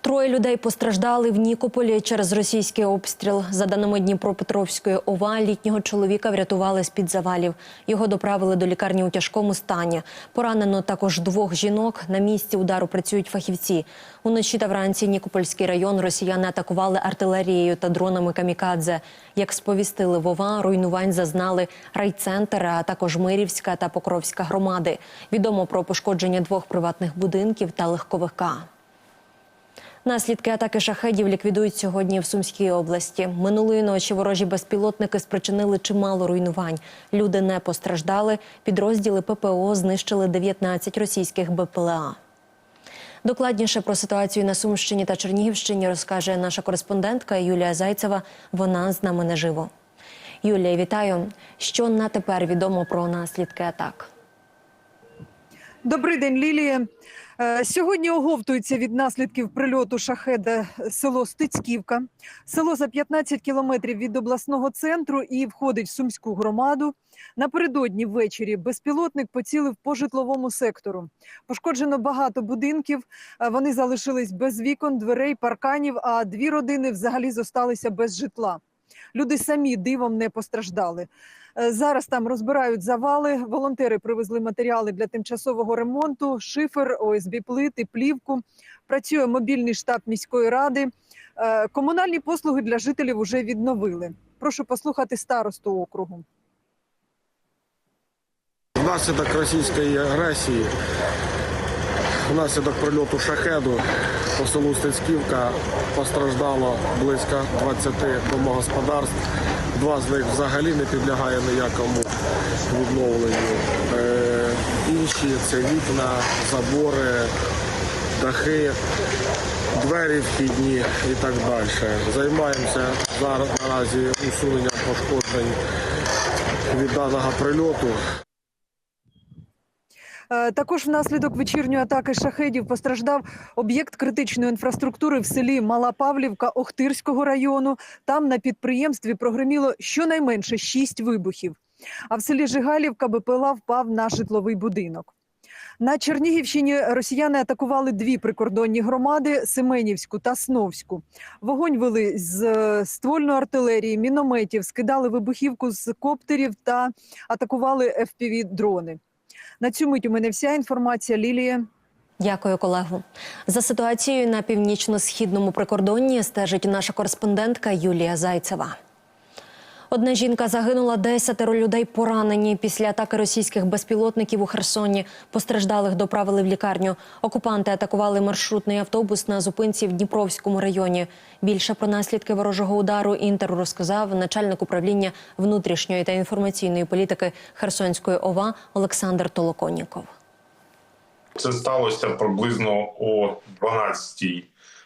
Троє людей постраждали в Нікополі через російський обстріл. За даними Дніпропетровської ОВА, літнього чоловіка врятували з під завалів. Його доправили до лікарні у тяжкому стані. Поранено також двох жінок. На місці удару працюють фахівці. Уночі та вранці Нікопольський район росіяни атакували артилерією та дронами камікадзе. Як сповістили в ОВА, руйнувань зазнали райцентр, а також Мирівська та Покровська громади. Відомо про пошкодження двох приватних будинків та легковика. Наслідки атаки шахедів ліквідують сьогодні в Сумській області. Минулої ночі ворожі безпілотники спричинили чимало руйнувань. Люди не постраждали. Підрозділи ППО знищили 19 російських БПЛА. Докладніше про ситуацію на Сумщині та Чернігівщині розкаже наша кореспондентка Юлія Зайцева. Вона з нами наживо. Юлія, вітаю. Що на тепер відомо про наслідки атак? Добрий день, Лілія. Е, Сьогодні оговтується від наслідків прильоту шахеда село Стецьківка. Село за 15 кілометрів від обласного центру і входить в Сумську громаду. Напередодні ввечері безпілотник поцілив по житловому сектору. Пошкоджено багато будинків. Е, Вони залишились без вікон, дверей, парканів, а дві родини взагалі зосталися без житла. Люди самі дивом не постраждали. Е, Зараз там розбирають завали. Волонтери привезли матеріали для тимчасового ремонту, шифер, ОСБ плити, плівку. Працює мобільний штаб міської ради. Е, Комунальні послуги для жителів вже відновили. Прошу послухати старосту округу. Внаслідок російської агресії, внаслідок прильоту шахеду по селу Стецьківка постраждало близько 20 домогосподарств. Два з них взагалі не підлягає ніякому відновленню. Е, інші це вікна, забори, дахи, двері вхідні і так далі. Займаємося зараз наразі усуненням пошкоджень від даного прильоту. Е, Також внаслідок вечірньої атаки шахедів постраждав об'єкт критичної інфраструктури в селі Мала Павлівка Охтирського району. Там на підприємстві прогреміло щонайменше шість вибухів. А в селі Жигалівка БПЛА впав на житловий будинок. На Чернігівщині росіяни атакували дві прикордонні громади Семенівську та Сновську. Вогонь вели з е, ствольної артилерії, мінометів, скидали вибухівку з коптерів та атакували fpv дрони. На цю мить у мене вся інформація. Лілія. Дякую, колегу. За ситуацією на північно-східному прикордонні стежить наша кореспондентка Юлія Зайцева. Одна жінка загинула, десятеро людей поранені після атаки російських безпілотників у Херсоні. Постраждалих доправили в лікарню. Окупанти атакували маршрутний автобус на зупинці в Дніпровському районі. Більше про наслідки ворожого удару інтеру розказав начальник управління внутрішньої та інформаційної політики Херсонської ОВА Олександр Толоконніков. Це сталося приблизно о 12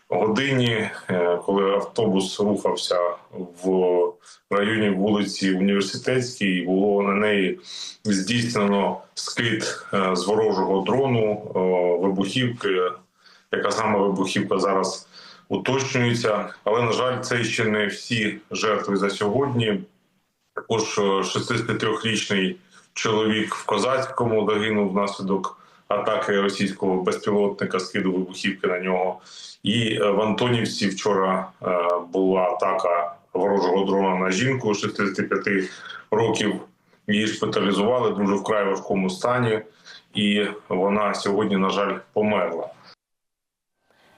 годині, е, коли автобус рухався в районі вулиці Університетській. Було на неї здійснено скид е, з ворожого дрону е, вибухівки. Яка саме вибухівка зараз уточнюється, але на жаль, це ще не всі жертви за сьогодні. Також 63-річний чоловік в Козацькому загинув внаслідок атаки російського безпілотника скиду вибухівки на нього. І е, в Антонівці вчора е, була атака ворожого дрона на жінку 65 років. Її шпиталізували дуже вкрай важкому стані, і вона сьогодні, на жаль, померла.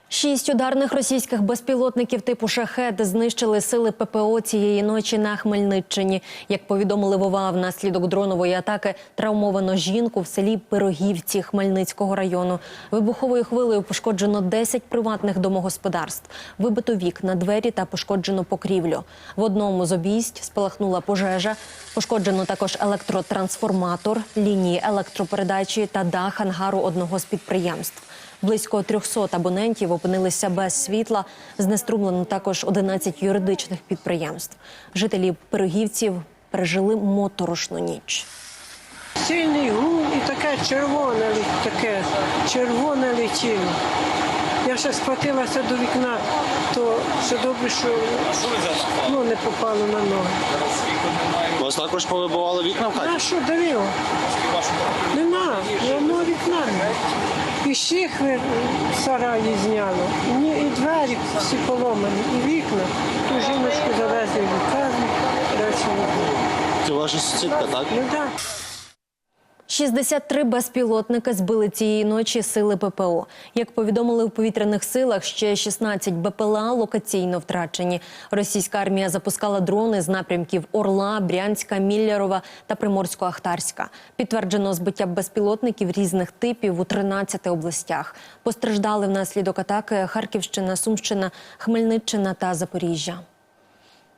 Шість ударних російських безпілотників типу шахет знищили сили ППО цієї ночі на Хмельниччині. Як повідомили Вова, внаслідок дронової атаки травмовано жінку в селі Пирогівці Хмельницького району. Вибуховою хвилею пошкоджено 10 приватних домогосподарств. Вибито вікна, двері та пошкоджено покрівлю. В одному з обійсть спалахнула пожежа. Пошкоджено також електротрансформатор, лінії електропередачі та дах ангару одного з підприємств. Близько 300 абонентів опинилися без світла. Знеструмлено також 11 юридичних підприємств. Жителі пирогівців пережили моторошну ніч. Сильний гул і таке червоне, таке червоне летіло. Я ще схватилася до вікна, то все добре, що ну, не попало на ноги. Вас також повибивали вікна в хаті? А що давило? Нема, одного вікна. І щихви в сараї зняло. І двері всі поломані, і вікна. Ту жіночку завезли в лікарню, було. Це ваша сусідка, так? Ну так. 63 безпілотники збили цієї ночі сили ППО. Як повідомили у повітряних силах, ще 16 БПЛА локаційно втрачені. Російська армія запускала дрони з напрямків Орла, Брянська, Міллерова та Приморсько-Ахтарська. Підтверджено збиття безпілотників різних типів у 13 областях. Постраждали внаслідок атаки Харківщина, Сумщина, Хмельниччина та Запоріжжя.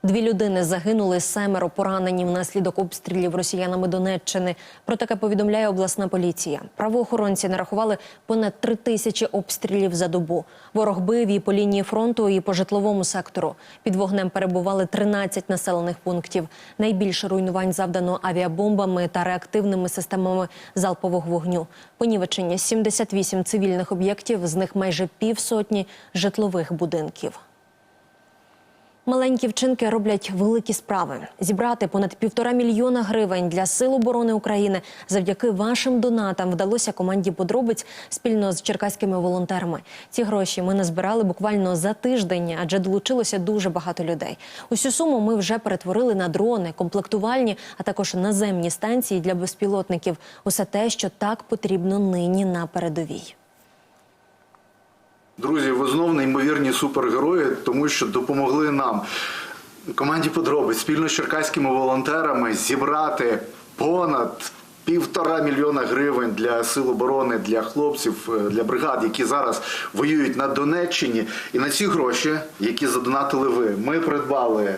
Дві людини загинули, семеро поранені внаслідок обстрілів росіянами Донеччини. Про таке повідомляє обласна поліція. Правоохоронці нарахували понад три тисячі обстрілів за добу. Ворог бив і по лінії фронту, і по житловому сектору. Під вогнем перебували 13 населених пунктів. Найбільше руйнувань завдано авіабомбами та реактивними системами залпового вогню. Понівечення 78 цивільних об'єктів, з них майже півсотні житлових будинків. Маленькі вчинки роблять великі справи. Зібрати понад півтора мільйона гривень для сил оборони України завдяки вашим донатам вдалося команді подробиць спільно з черкаськими волонтерами. Ці гроші ми назбирали буквально за тиждень, адже долучилося дуже багато людей. Усю суму ми вже перетворили на дрони, комплектувальні, а також наземні станції для безпілотників. Усе те, що так потрібно нині на передовій. Друзі, ви знов неймовірні супергерої, тому що допомогли нам команді подробиць спільно з черкаськими волонтерами зібрати понад півтора мільйона гривень для сил оборони, для хлопців, е, для бригад, які зараз воюють на Донеччині. І на ці гроші, які задонатили ви, ми придбали.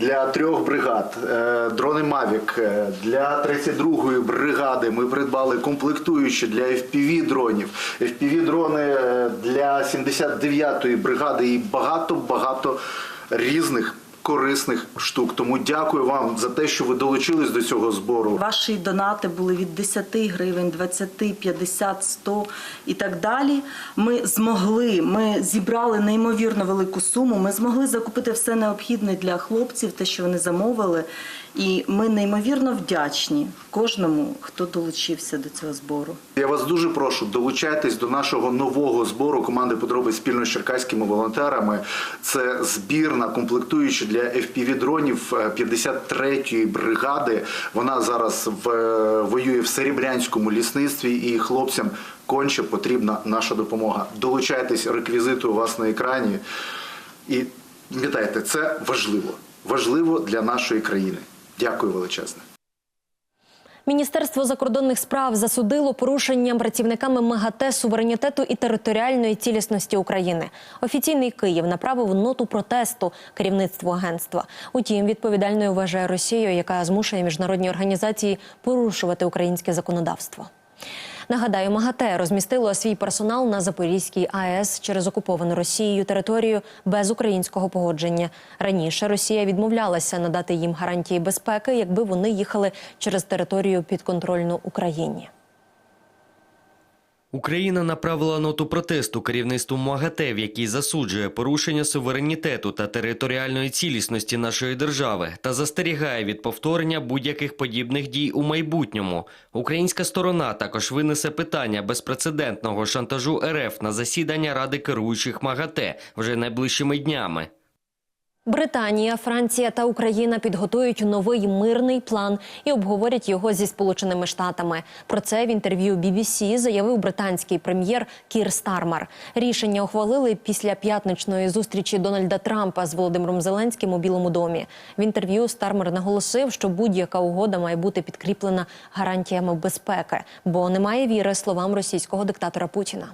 Для трьох бригад. Е, дрони Мавік е, для 32-ї бригади ми придбали комплектуючі для FPV дронів, FPV дрони е, для 79-ї бригади і багато багато різних корисних штук. Тому дякую вам за те, що ви долучились до цього збору. Ваші донати були від 10 гривень, 20, 50, 100 і так далі. Ми змогли, ми зібрали неймовірно велику суму. Ми змогли закупити все необхідне для хлопців, те, що вони замовили. І ми неймовірно вдячні кожному, хто долучився до цього збору. Я вас дуже прошу, долучайтесь до нашого нового збору команди подробиць спільно з черкаськими волонтерами. Це збір на комплектуючі для FPV дронів 53-ї бригади. Вона зараз в, воює в Серебрянському лісництві і хлопцям конче потрібна наша допомога. Долучайтесь, реквізити у вас на екрані. І пам'ятайте, це важливо. Важливо для нашої країни. Дякую величезне. Міністерство закордонних справ засудило порушенням працівниками МАГАТЕ суверенітету і територіальної цілісності України. Офіційний Київ направив ноту протесту керівництву агентства. Утім, відповідальною вважає Росію, яка змушує міжнародні організації порушувати українське законодавство. Нагадаю, МАГАТЕ розмістило свій персонал на Запорізькій АЕС через окуповану Росією територію без українського погодження. Раніше Росія відмовлялася надати їм гарантії безпеки, якби вони їхали через територію підконтрольну Україні. Україна направила ноту протесту керівництву МАГАТЕ, в якій засуджує порушення суверенітету та територіальної цілісності нашої держави та застерігає від повторення будь-яких подібних дій у майбутньому. Українська сторона також винесе питання безпрецедентного шантажу РФ на засідання Ради керуючих МАГАТЕ вже найближчими днями. Британія, Франція та Україна підготують новий мирний план і обговорять його зі Сполученими Штатами. Про це в інтерв'ю BBC заявив британський прем'єр Кір Стармар. Рішення ухвалили після п'ятничної зустрічі Дональда Трампа з Володимиром Зеленським у Білому домі. В інтерв'ю Стармар наголосив, що будь-яка угода має бути підкріплена гарантіями безпеки, бо немає віри словам російського диктатора Путіна.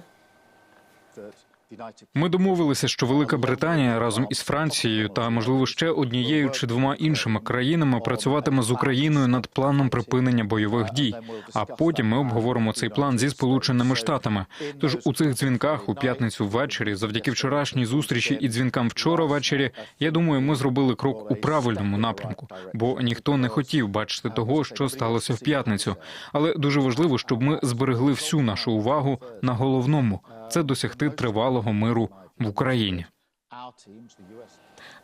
Ми домовилися, що Велика Британія разом із Францією та можливо ще однією чи двома іншими країнами працюватиме з Україною над планом припинення бойових дій. А потім ми обговоримо цей план зі Сполученими Штатами. Тож у цих дзвінках у п'ятницю ввечері, завдяки вчорашній зустрічі і дзвінкам вчора ввечері, я думаю, ми зробили крок у правильному напрямку, бо ніхто не хотів бачити того, що сталося в п'ятницю. Але дуже важливо, щоб ми зберегли всю нашу увагу на головному це досягти тривалого миру в Україні.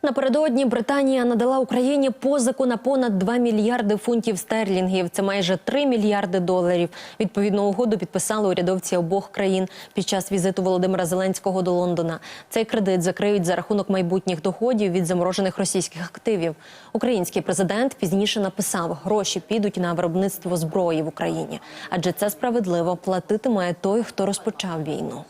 Напередодні Британія надала Україні позику на понад 2 мільярди фунтів стерлінгів. Це майже 3 мільярди доларів. Відповідну угоду підписали урядовці обох країн під час візиту Володимира Зеленського до Лондона. Цей кредит закриють за рахунок майбутніх доходів від заморожених російських активів. Український президент пізніше написав, гроші підуть на виробництво зброї в Україні, адже це справедливо платитиме той, хто розпочав війну.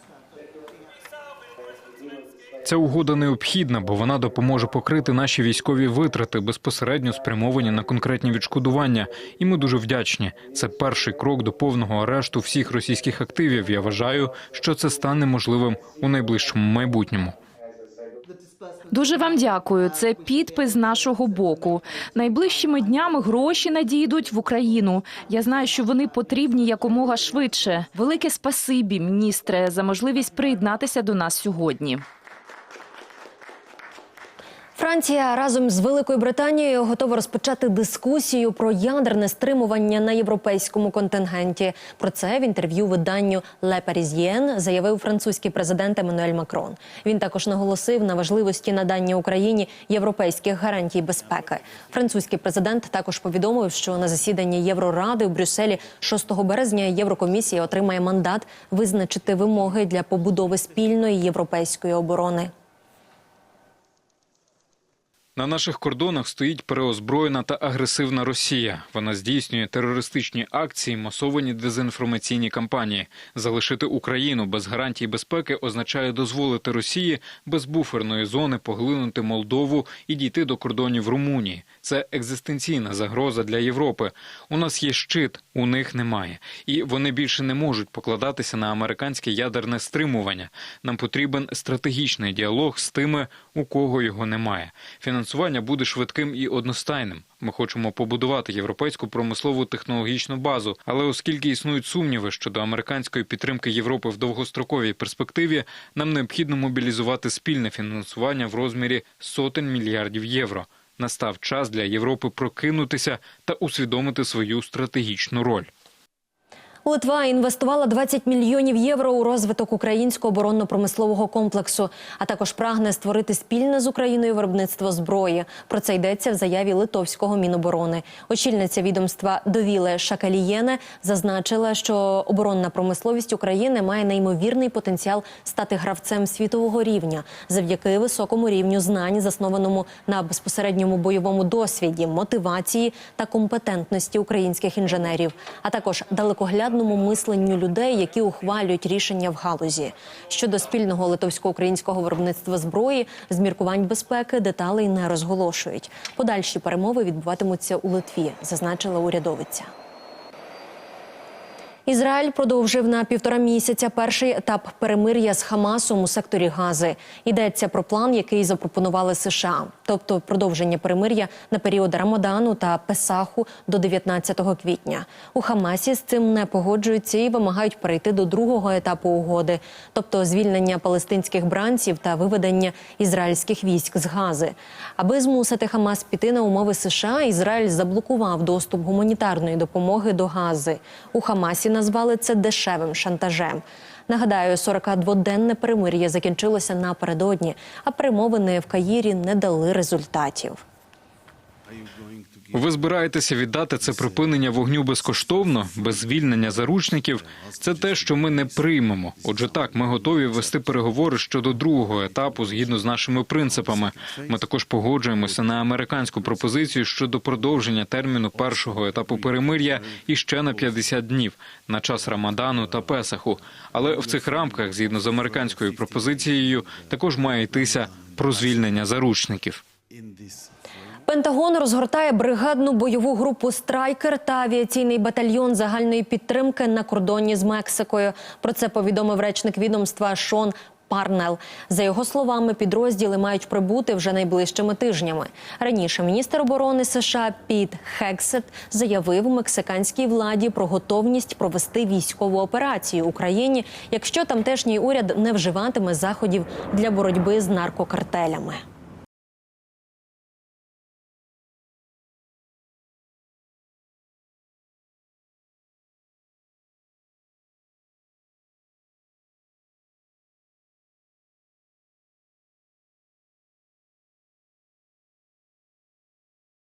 Ця угода необхідна, бо вона допоможе покрити наші військові витрати, безпосередньо спрямовані на конкретні відшкодування. І ми дуже вдячні. Це перший крок до повного арешту всіх російських активів. Я вважаю, що це стане можливим у найближчому майбутньому. Дуже вам дякую. Це підпис нашого боку. Найближчими днями гроші надійдуть в Україну. Я знаю, що вони потрібні якомога швидше. Велике спасибі, міністре, за можливість приєднатися до нас сьогодні. Франція разом з Великою Британією готова розпочати дискусію про ядерне стримування на європейському контингенті. Про це в інтерв'ю виданню Le Parisien заявив французький президент Еммануель Макрон. Він також наголосив на важливості надання Україні європейських гарантій безпеки. Французький президент також повідомив, що на засіданні Євроради у Брюсселі 6 березня Єврокомісія отримає мандат визначити вимоги для побудови спільної європейської оборони. На наших кордонах стоїть переозброєна та агресивна Росія. Вона здійснює терористичні акції, масовані дезінформаційні кампанії. Залишити Україну без гарантій безпеки означає дозволити Росії без буферної зони поглинути Молдову і дійти до кордонів Румунії. Це екзистенційна загроза для Європи. У нас є щит, у них немає, і вони більше не можуть покладатися на американське ядерне стримування. Нам потрібен стратегічний діалог з тими, у кого його немає. Фінансування буде швидким і одностайним. Ми хочемо побудувати європейську промислову технологічну базу, але оскільки існують сумніви щодо американської підтримки Європи в довгостроковій перспективі, нам необхідно мобілізувати спільне фінансування в розмірі сотень мільярдів євро. Настав час для Європи прокинутися та усвідомити свою стратегічну роль. Литва інвестувала 20 мільйонів євро у розвиток українського оборонно-промислового комплексу, а також прагне створити спільне з Україною виробництво зброї. Про це йдеться в заяві литовського міноборони. Очільниця відомства Довіле Шакалієне зазначила, що оборонна промисловість України має неймовірний потенціал стати гравцем світового рівня завдяки високому рівню знань, заснованому на безпосередньому бойовому досвіді, мотивації та компетентності українських інженерів, а також далекоглядному мисленню людей, які ухвалюють рішення в галузі щодо спільного литовсько-українського виробництва зброї. З міркувань безпеки деталей не розголошують. Подальші перемови відбуватимуться у Литві, зазначила урядовиця. Ізраїль продовжив на півтора місяця перший етап перемир'я з Хамасом у секторі Гази. Йдеться про план, який запропонували США, тобто продовження перемир'я на період Рамадану та Песаху до 19 квітня. У Хамасі з цим не погоджуються і вимагають перейти до другого етапу угоди, тобто звільнення палестинських бранців та виведення ізраїльських військ з Гази. Аби змусити Хамас піти на умови США, Ізраїль заблокував доступ гуманітарної допомоги до Гази. У Хамасі назвали це дешевим шантажем. Нагадаю, 42-денне перемир'я закінчилося напередодні, а перемовини в Каїрі не дали результатів. Ви збираєтеся віддати це припинення вогню безкоштовно, без звільнення заручників. Це те, що ми не приймемо. Отже, так, ми готові вести переговори щодо другого етапу згідно з нашими принципами. Ми також погоджуємося на американську пропозицію щодо продовження терміну першого етапу перемир'я і ще на 50 днів на час Рамадану та Песаху. Але в цих рамках, згідно з американською пропозицією, також має йтися про звільнення заручників. Пентагон розгортає бригадну бойову групу Страйкер та авіаційний батальйон загальної підтримки на кордоні з Мексикою. Про це повідомив речник відомства Шон. Парнел за його словами, підрозділи мають прибути вже найближчими тижнями. Раніше міністр оборони США Піт Хексет заявив мексиканській владі про готовність провести військову операцію Україні, якщо тамтешній уряд не вживатиме заходів для боротьби з наркокартелями.